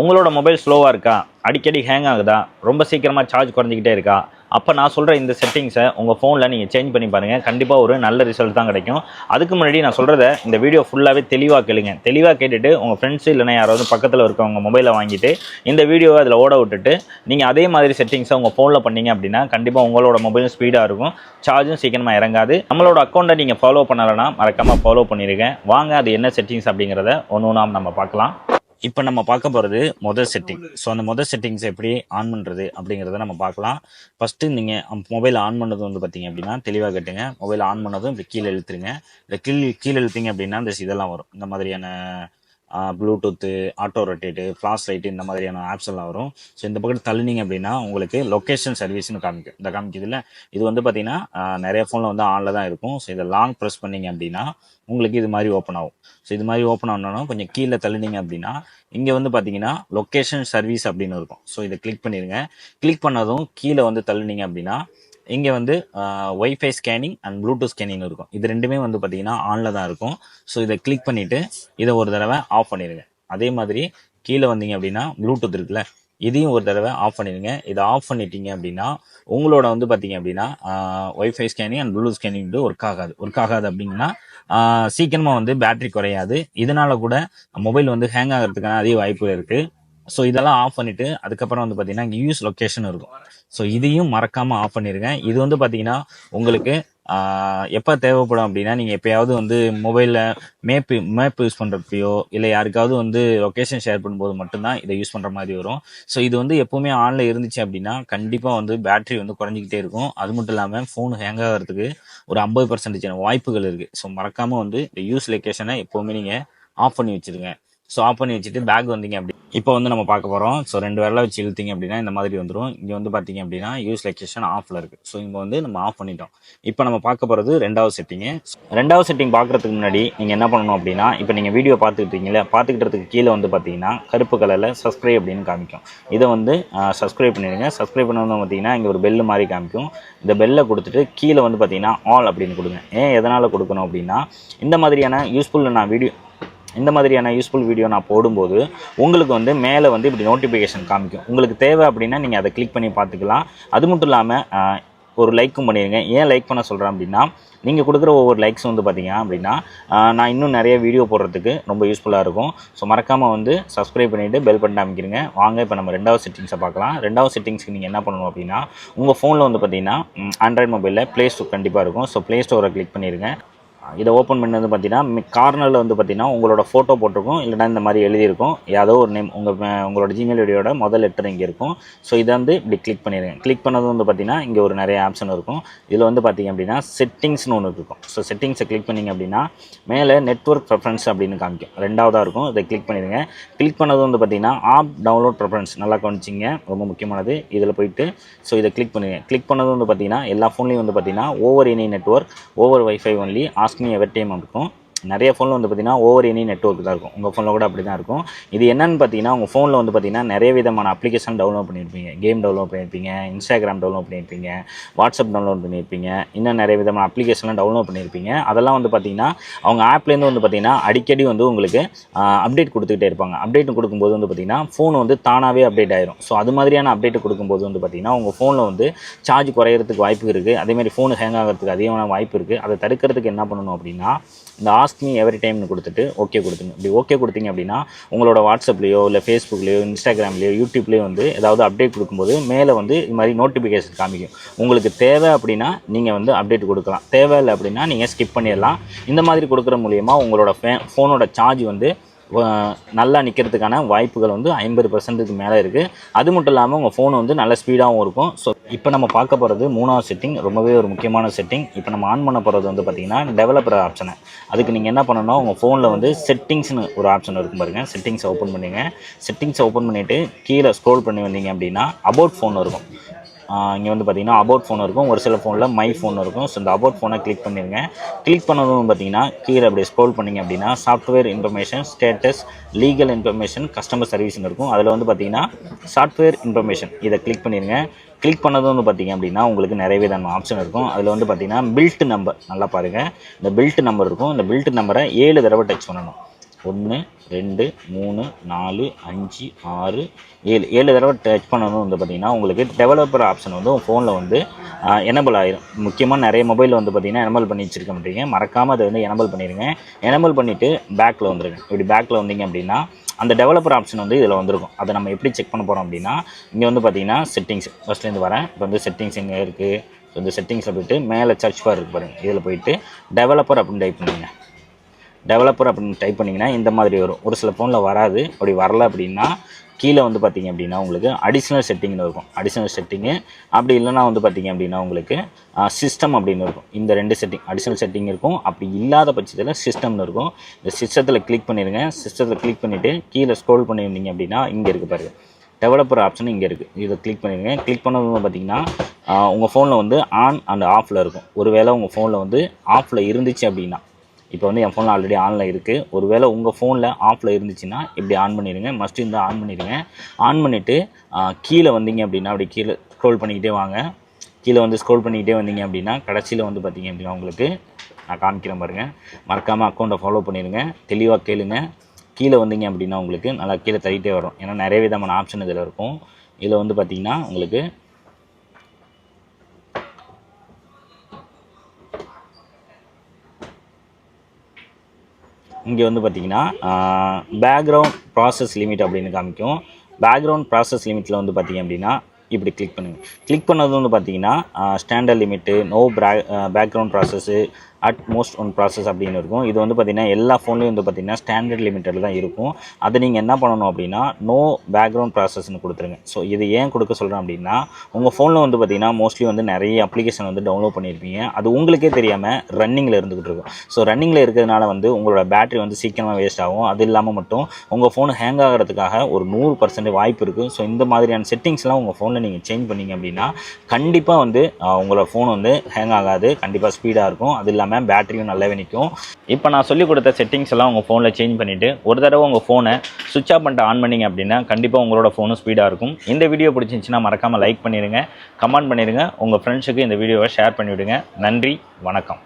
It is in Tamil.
உங்களோட மொபைல் ஸ்லோவாக இருக்கா? அடிக்கடி ஹேங் ஆகுதா? ரொம்ப சீக்கிரமாக சார்ஜ் குறைஞ்சிக்கிட்டே இருக்கா? அப்போ நான் சொல்கிற இந்த செட்டிங்ஸை உங்கள் ஃபோனில் நீங்கள் சேஞ்ச் பண்ணி பாருங்கள் கண்டிப்பாக ஒரு நல்ல ரிசல்ட் தான் கிடைக்கும். அதுக்கு முன்னாடி நான் சொல்கிறத இந்த வீடியோ ஃபுல்லாகவே தெளிவாக கேளுங்க. தெளிவாக கேட்டுட்டு உங்கள் ஃப்ரெண்ட்ஸ் இல்லைனா யாராவது பக்கத்தில் இருக்கவங்க மொபைலை வாங்கிட்டு இந்த வீடியோவை அதில் ஓட விட்டுட்டு நீங்கள் அதே மாதிரி செட்டிங்ஸை உங்கள் ஃபோனில் பண்ணீங்க அப்படின்னா கண்டிப்பாக உங்களோட மொபைலும் ஸ்பீடாக இருக்கும். சார்ஜும் சீக்கிரமாக இறங்காது. நம்மளோட அக்கௌண்ட்டை நீங்கள் ஃபாலோ பண்ணலைன்னா மறக்காமல் ஃபாலோ பண்ணிடுங்க வாங்க அது என்ன செட்டிங்ஸ் அப்படிங்கிறத ஒன்று ஒன்றா நம்ம பார்க்கலாம். இப்போ நம்ம பார்க்க போகிறது முதல் செட்டிங் ஸோ அந்த முதல் செட்டிங்ஸ் எப்படி ஆன் பண்ணுறது அப்படிங்கிறத நம்ம பார்க்கலாம். ஃபஸ்ட்டு நீங்கள் மொபைல் ஆன் பண்ணது வந்து பார்த்தீங்க அப்படின்னா தெளிவாக கேட்டுங்க. மொபைல் ஆன் பண்ணதும் இப்படி கீழே இழுத்துருங்க. இந்த கீழ் கீழே இழுத்தீங்க அப்படின்னா இந்த இதெல்லாம் வரும். இந்த மாதிரியான bluetooth auto rotate flash light இந்த மாதிரியான ஆப்ஸ் எல்லாம் வரும். ஸோ இந்த பக்கம் தள்ளினீங்க அப்படின்னா உங்களுக்கு லொக்கேஷன் சர்வீஸ்னு காமிக்கும் இந்த காமிக்குதுல இது வந்து பார்த்தீங்கன்னா நிறைய ஃபோனில் வந்து ஆனில் தான் இருக்கும். ஸோ இதை லாங் ப்ரெஸ் பண்ணீங்க அப்படின்னா உங்களுக்கு இது மாதிரி ஓப்பன் ஆகும். ஸோ இது மாதிரி ஓப்பன் ஆனோன்னா கொஞ்சம் கீழே தள்ளினீங்க அப்படின்னா இங்கே வந்து பார்த்தீங்கன்னா லொக்கேஷன் சர்வீஸ் அப்படின்னு இருக்கும். ஸோ இதை கிளிக் பண்ணிடுங்க கிளிக் பண்ணதும் கீழே வந்து தள்ளினீங்க அப்படின்னா இங்கே வந்து wifi scanning and bluetooth scanning இருக்கும். இது ரெண்டுமே வந்து பார்த்தீங்கன்னா ஆனில் தான் இருக்கும். ஸோ இதை கிளிக் பண்ணிவிட்டு இதை ஒரு தடவை ஆஃப் பண்ணிடுங்க அதே மாதிரி கீழே வந்தீங்க அப்படின்னா ப்ளூடூத் இருக்குல்ல? இதையும் ஒரு தடவை ஆஃப் பண்ணிடுங்க இதை ஆஃப் பண்ணிட்டீங்க அப்படின்னா உங்களோட வந்து பார்த்தீங்க அப்படின்னா wifi scanning and bluetooth scanning வந்து ஒர்க் ஆகாது. ஒர்க் ஆகாது அப்படின்னா சீக்கிரமாக வந்து பேட்டரி குறையாது. இதனால கூட மொபைல் வந்து ஹேங் ஆகிறதுக்கான அதிக வாய்ப்புகள் இருக்குது ஸோ இதெல்லாம் ஆஃப் பண்ணிவிட்டு அதுக்கப்புறம் வந்து பார்த்தீங்கன்னா இங்கே யூஸ் லொக்கேஷன் இருக்கும். ஸோ இதையும் மறக்காமல் ஆஃப் பண்ணியிருக்கேன் இது வந்து பார்த்தீங்கன்னா உங்களுக்கு எப்போ தேவைப்படும் அப்படின்னா நீங்கள் எப்பயாவது வந்து மொபைலில் மேப் மேப் யூஸ் பண்ணுறப்பையோ இல்லை யாருக்காவது வந்து லொக்கேஷன் ஷேர் பண்ணும்போது மட்டும்தான் இதை யூஸ் பண்ணுற மாதிரி வரும். ஸோ இது வந்து எப்போவுமே ஆனில் இருந்துச்சு அப்படின்னா கண்டிப்பாக வந்து பேட்டரி வந்து குறைஞ்சிக்கிட்டே இருக்கும். அது மட்டும் இல்லாமல் ஃபோன் ஹேங் ஆகிறதுக்கு ஒரு ஐம்பது பர்சன்டேஜ் வாய்ப்புகள் இருக்குது ஸோ மறக்காமல் வந்து இந்த யூஸ் லொக்கேஷனை எப்போவுமே நீங்கள் ஆஃப் பண்ணி வச்சுருங்க. ஸோ ஆஃப் பண்ணி வச்சுட்டு பேக் வந்தீங்க அப்படி. இப்போ வந்து நம்ம பார்க்க போகிறோம் ஸோ ரெண்டு விரல வச்சு இழுத்தீங்க அப்படின்னா இந்த மாதிரி வந்துடும் இங்கே வந்து பார்த்தீங்க அப்படின்னா யூஸ் லொக்கேஷன் ஆஃபில் இருக்குது ஸோ இங்கே வந்து நம்ம ஆஃப் பண்ணிட்டோம். இப்போ நம்ம பார்க்க போகிறது ரெண்டாவது செட்டிங்கு ரெண்டாவது செட்டிங் பார்க்குறதுக்கு முன்னாடி நீங்கள் என்ன பண்ணணும் அப்படின்னா இப்போ நீங்கள் வீடியோ பார்த்துக்கிட்டீங்களே பார்த்துக்கிட்டதுக்கு கீழே வந்து பார்த்தீங்கன்னா கருப்பு கலரில் சப்ஸ்கிரைப் அப்படின்னு காமிக்கும். இதை வந்து சப்ஸ்கிரைப் பண்ணிடுங்க. சப்ஸ்கிரைப் பண்ணணும் பார்த்தீங்கன்னா இங்கே ஒரு பெல்லு மாதிரி காமிக்கும். இந்த பெல்லை கொடுத்துட்டு கீழே வந்து பார்த்தீங்கன்னா ஆல் அப்படின்னு கொடுங்க. ஏன் எதனால் கொடுக்கணும் அப்படின்னா இந்த மாதிரியான யூஸ்ஃபுல்லில் நான் வீடியோ இந்த மாதிரியான யூஸ்ஃபுல் வீடியோ நான் போடும்போது உங்களுக்கு வந்து மேலே வந்து இப்படி நோட்டிஃபிகேஷன் காமிக்கும். உங்களுக்கு தேவை அப்படின்னா நீங்கள் அதை கிளிக் பண்ணி பார்த்துக்கலாம். அது மட்டும் இல்லாமல் ஒரு லைக்கும் பண்ணிடுங்க ஏன் லைக் பண்ண சொல்கிறேன் அப்படின்னா நீங்கள் கொடுக்குற ஒவ்வொரு லைக்ஸ் வந்து பார்த்தீங்க அப்படின்னா நான் இன்னும் நிறைய வீடியோ போடுறதுக்கு ரொம்ப யூஸ்ஃபுல்லாக இருக்கும். ஸோ மறக்காமல் வந்து சப்ஸ்கிரைப் பண்ணிவிட்டு பெல் பட்டன் அமைக்கிறீங்க வாங்க இப்போ நம்ம ரெண்டாவது செட்டிங்ஸை பார்க்கலாம். ரெண்டாவது செட்டிங்ஸ்க்கு நீங்கள் என்ன பண்ணணும் அப்படின்னா உங்கள் ஃபோனில் வந்து பார்த்தீங்கன்னா ஆண்ட்ராய்ட் மொபைலில் ப்ளே ஸ்டோர் கண்டிப்பாக இருக்கும். ஸோ ப்ளே ஸ்டோரை கிளிக் பண்ணிடுங்க இதை ஓப்பன் பண்ணது பார்த்தீங்கன்னா கார்னரில் வந்து பார்த்தீங்கன்னா உங்களோட ஃபோட்டோ போட்டிருக்கும். இல்லைனா இந்த மாதிரி எழுதியிருக்கும். ஏதோ ஒரு நேம் உங்கள் உங்களோட ஜிமெயில் ஐடியோட முதல் லெட்டர் இங்கே இருக்கும். ஸோ இதை வந்து இப்படி கிளிக் பண்ணிடுங்க கிளிக் பண்ணது வந்து பார்த்தீங்கன்னா இங்கே ஒரு நிறைய ஆப்ஷன் இருக்கும். இதில் வந்து பார்த்தீங்க அப்படின்னா செட்டிங்ஸ்னு ஒன்று இருக்கும். ஸோ செட்டிங்ஸை கிளிக் பண்ணிங்க அப்படின்னா மேலே நெட்ஒர்க் ப்ரெஃபரன்ஸ் அப்படின்னு காமிக்கும். ரெண்டாவதாக இருக்கும். இதை கிளிக் பண்ணிடுங்க கிளிக் பண்ணது வந்து பார்த்தீங்கன்னா ஆப் டவுன்லோட் ப்ரெஃபரன்ஸ் நல்லா கவனிச்சிங்க. ரொம்ப முக்கியமானது. இதில் போயிட்டு ஸோ இதை கிளிக் பண்ணுங்க. கிளிக் பண்ணது வந்து பார்த்தீங்கன்னா எல்லா ஃபோன்லேயும் வந்து பார்த்தீங்கன்னா over any network over wifi only ask me every time இருக்கும் நிறைய ஃபோனில் வந்து பார்த்தீங்கன்னா ஓவர் எனி நெட்ஒர்க் தான் இருக்கும். உங்கள் ஃபோனில் கூட அப்படி தான் இருக்கும். இது என்னென்னு பார்த்தீங்கன்னா உங்கள் ஃபோனில் வந்து பார்த்தீங்கன்னா நிறைய விதமான அப்ளிகேஷன் டவுன்லோட் பண்ணியிருப்பீங்க கேம் டவுன்லோட் பண்ணியிருப்பீங்க இன்ஸ்டாகிராம் டவுன்லோட் பண்ணியிருப்பீங்க வாட்ஸ்அப் டவுன்லோட் பண்ணியிருப்பீங்க இன்னும் நிறைய விதமான அப்ளிகேஷன்லாம் டவுன்லோட் பண்ணியிருப்பீங்க அதெல்லாம் வந்து பார்த்தீங்கன்னா அவங்க ஆப்லேருந்து வந்து பார்த்தீங்கன்னா அடிக்கடி வந்து உங்களுக்கு அப்டேட் கொடுத்துக்கிட்டே இருப்பாங்க. அப்டேட் கொடுக்கும்போது வந்து பார்த்தீங்கன்னா ஃபோன் வந்து தானாகவே அப்டேட் ஆயிரும். ஸோ அது மாதிரியான அப்டேட் கொடுக்கும்போது வந்து பார்த்தீங்கன்னா உங்கள் ஃபோனில் வந்து சார்ஜ் குறையிறதுக்கு வாய்ப்பு இருக்குது அதேமாதிரி ஃபோன் ஹேங் ஆகிறதுக்கு அதிகமான வாய்ப்பு இருக்குது அதை தடுக்கிறதுக்கு என்ன பண்ணணும் அப்படின்னா இந்த ஆஸ்க் மீ எவரி டைம்னு கொடுத்துட்டு ஓகே கொடுத்துங்க இப்படி ஓகே கொடுத்தீங்க அப்படின்னா உங்களோட வாட்ஸ்அப்லேயோ இல்லை ஃபேஸ்புக்லேயோ இன்ஸ்டாகிராம்லேயோ யூடியூப்லேயோ வந்து ஏதாவது அப்டேட் கொடுக்கும்போது மேலே வந்து இது மாதிரி நோட்டிஃபிகேஷன் காமிக்கும். உங்களுக்கு தேவை அப்படின்னா நீங்கள் வந்து அப்டேட் கொடுக்கலாம். தேவை இல்லை அப்படின்னா நீங்கள் ஸ்கிப் பண்ணிடலாம். இந்த மாதிரி கொடுக்குற மூலியமாக உங்களோட ஃபே ஃபோனோட சார்ஜ் வந்து நல்லா நிற்கிறதுக்கான வாய்ப்புகள் வந்து ஐம்பது பர்சன்ட்டுக்கு மேலே இருக்குது அது மட்டும் இல்லாமல் உங்கள் ஃபோன் வந்து நல்ல ஸ்பீடாகவும் இருக்கும். ஸோ இப்போ நம்ம பார்க்க போகிறது மூணாவது செட்டிங் ரொம்பவே ஒரு முக்கியமான செட்டிங் இப்போ நம்ம ஆன் பண்ண போகிறது வந்து பார்த்திங்கன்னா டெவலப்பர் ஆப்ஷனை அதுக்கு நீங்கள் என்ன பண்ணணும் உங்கள் ஃபோனில் வந்து செட்டிங்ஸ்னு ஒரு ஆப்ஷன் இருக்கும் பாருங்கள் செட்டிங்ஸை ஓப்பன் பண்ணுங்க செட்டிங்ஸை ஓப்பன் பண்ணிவிட்டு கீழே ஸ்க்ரோல் பண்ணி வந்தீங்க அப்படின்னா அபவுட் ஃபோன் இருக்கும். இங்கே வந்து பார்த்தீங்கன்னா அபவுட் ஃபோன் இருக்கும். ஒரு சில ஃபோனில் மை ஃபோன் இருக்கும். ஸோ இந்த அபவுட் ஃபோனை கிளிக் பண்ணிடுங்க கிளிக் பண்ணதும் பார்த்தீங்கன்னா கீழே அப்படி ஸ்க்ரோல் பண்ணிங்க அப்படின்னா software information status legal information customer சர்வீஸ்னு இருக்கும். அதில் வந்து பார்த்தீங்கன்னா சாஃப்ட்வேர் இன்ஃபர்மேஷன் இதை கிளிக் பண்ணிடுங்க கிளிக் பண்ணதும் வந்து பார்த்தீங்க அப்படின்னா உங்களுக்கு நிறைய விதமான ஆப்ஷன் இருக்கும். அதில் வந்து பார்த்தீங்கன்னா பில்ட் நம்பர் நல்லா பாருங்கள் இந்த பில்ட் நம்பர் இருக்கும். இந்த பில்ட் நம்பரை ஏழு தடவை டச் பண்ணணும். ஒன்று ரெண்டு மூணு நாலு அஞ்சு ஆறு ஏழு. ஏழு தடவை டச் பண்ணணும் வந்து பார்த்தீங்கன்னா உங்களுக்கு டெவலப்பர் ஆப்ஷன் வந்து உங்கள் ஃபோனில் வந்து எனபிள் ஆயிரும். முக்கியமாக நிறைய மொபைலில் வந்து பார்த்தீங்கன்னா எனபிள் பண்ணி வச்சிருக்க மாட்டீங்க. மறக்காமல் அதை வந்து எனபிள் பண்ணிடுங்க எனபிள் பண்ணிவிட்டு பேக்கில் வந்துருங்க. இப்படி பேக்கில் வந்தீங்க அப்படின்னா அந்த டெவலப்பர் ஆப்ஷன் வந்து இதில் வந்திருக்கும். அதை நம்ம எப்படி செக் பண்ண போகிறோம் அப்படின்னா இங்கே வந்து பார்த்தீங்கன்னா செட்டிங்ஸ் ஃபஸ்ட்லேருந்து வரேன். இப்போ வந்து செட்டிங்ஸ் எங்கே இருக்குது ஸோ இந்த செட்டிங்ஸில் போயிட்டு மேலே சர்ச் பார் இருக்கு பாருங்கள் இதில் போயிட்டு டெவலப்பர் அப்படின்னு டைப் பண்ணுங்க. டெவலப்பர் அப்படின்னு டைப் பண்ணிங்கன்னா இந்த மாதிரி வரும். ஒரு சில ஃபோனில் வராது. அப்படி வரல அப்படின்னா கீழே வந்து பார்த்தீங்க அப்படின்னா உங்களுக்கு அடிஷ்னல் செட்டிங்னு இருக்கும். அடிஷ்னல் செட்டிங்கு அப்படி இல்லைன்னா வந்து பார்த்தீங்க அப்படின்னா உங்களுக்கு சிஸ்டம் அப்படின்னு இருக்கும். இந்த ரெண்டு செட்டிங் அடிஷ்னல் செட்டிங் இருக்கும். அப்படி இல்லாத பட்சத்தில் சிஸ்டம்னு இருக்கும். இந்த சிஸ்டத்தில் கிளிக் பண்ணிடுங்க சிஸ்டத்தில் கிளிக் பண்ணிவிட்டு கீழே ஸ்க்ரோல் பண்ணியிருந்தீங்க அப்படின்னா இங்கே இருக்குது பாருங்கள் டெவலப்பர் ஆப்ஷன் இங்கே இருக்குது இதை கிளிக் பண்ணிடுங்க கிளிக் பண்ணது பார்த்தீங்கன்னா உங்கள் ஃபோனில் வந்து ஆன் அண்ட் ஆஃபில் இருக்கும். ஒருவேளை உங்கள் ஃபோனில் வந்து ஆஃபில் இருந்துச்சு அப்படின்னா இப்போ வந்து என் ஃபோனில் ஆல்ரெடி ஆனில் இருக்குது ஒருவேளை உங்கள் ஃபோனில் ஆஃபில் இருந்துச்சுன்னா இப்படி ஆன் பண்ணிடுங்க. மஸ்ட் இருந்தால் ஆன் பண்ணிடுங்க. ஆன் பண்ணிவிட்டு கீழே வந்தீங்க அப்படின்னா அப்படி கீழே ஸ்க்ரோல் பண்ணிக்கிட்டே வாங்க. கீழே வந்து ஸ்க்ரோல் பண்ணிக்கிட்டே வந்தீங்க அப்படின்னா கடைசியில் வந்து பார்த்தீங்க அப்படின்னா உங்களுக்கு நான் காமிக்கிறேன் பாருங்கள் மறக்காமல் அக்கௌண்ட்டை ஃபாலோ பண்ணிடுங்க. தெளிவாக கேளுங்க. கீழே வந்தீங்க அப்படின்னா உங்களுக்கு நல்லா கீழே தள்ளிட்டே வரும். ஏன்னா நிறைய விதமான ஆப்ஷன் இதில் இருக்கும். இதில் வந்து பார்த்தீங்கன்னா உங்களுக்கு இங்கே வந்து பார்த்தீங்கன்னா பேக்ரவுண்ட் ப்ராசஸ் லிமிட் அப்படின்னு காமிக்கும். பேக்ரவுண்ட் ப்ராசஸ் லிமிட்டில் வந்து பார்த்தீங்க அப்படின்னா இப்படி கிளிக் பண்ணுங்கள் கிளிக் பண்ணது வந்து பார்த்தீங்கன்னா standard limit no background process at most one process அப்படின்னு இருக்கும். இது வந்து பார்த்தீங்கன்னா எல்லா ஃபோன்லேயும் வந்து பார்த்தீங்கன்னா ஸ்டாண்டர்ட் லிமிட்டட் தான் இருக்கும். அதை நீங்கள் என்ன பண்ணணும் அப்படின்னா நோ பேக்ரவுண்ட் ப்ராசஸ்னு கொடுத்துருங்க. ஸோ இது ஏன் கொடுக்க சொல்கிறேன் அப்படின்னா உங்கள் ஃபோனில் வந்து பார்த்திங்கன்னா மோஸ்ட்லி வந்து நிறைய அப்ளிகேஷன் வந்து டவுன்லோட் பண்ணியிருப்பீங்க அது உங்களுக்கே தெரியாமல் ரன்னிங்கில் இருந்துகிட்டு இருக்கும். ஸோ ரன்னிங்கில் இருக்கிறதுனால வந்து உங்களோட பேட்டரி வந்து சீக்கிரமாக வேஸ்ட் ஆகும். அது இல்லாமல் மட்டும் உங்கள் ஃபோன் ஹேங் ஆகிறதுக்காக ஒரு நூறு பர்சன்ட் வாய்ப்பு இருக்குது ஸோ இந்த மாதிரியான செட்டிங்ஸ்லாம் உங்கள் ஃபோனில் நீங்கள் சேஞ்ச் பண்ணீங்க அப்படின்னா கண்டிப்பாக வந்து உங்களோட ஃபோன் வந்து ஹேங் ஆகாது. கண்டிப்பாக ஸ்பீடாக இருக்கும். அது இல்லாமல் பேட்டரியும் நல்லாவே நிற்கும் இப்போ நான் சொல்லிக் கொடுத்த செட்டிங்ஸ் எல்லாம் உங்கள் ஃபோனில் சேஞ்ச் பண்ணிவிட்டு ஒரு தடவை உங்கள் ஃபோனை சுவிச் ஆஃப் பண்ணிட்டு ஆன் பண்ணிங்க அப்படின்னா கண்டிப்பாக உங்களோட ஃபோனும் ஸ்பீடாக இருக்கும். இந்த வீடியோ பிடிச்சிருந்துச்சின்னா மறக்காமல் லைக் பண்ணிடுங்க கமெண்ட் பண்ணிடுங்க உங்கள் ஃப்ரெண்ட்ஸுக்கு இந்த வீடியோவை ஷேர் பண்ணிவிடுங்க. நன்றி வணக்கம்.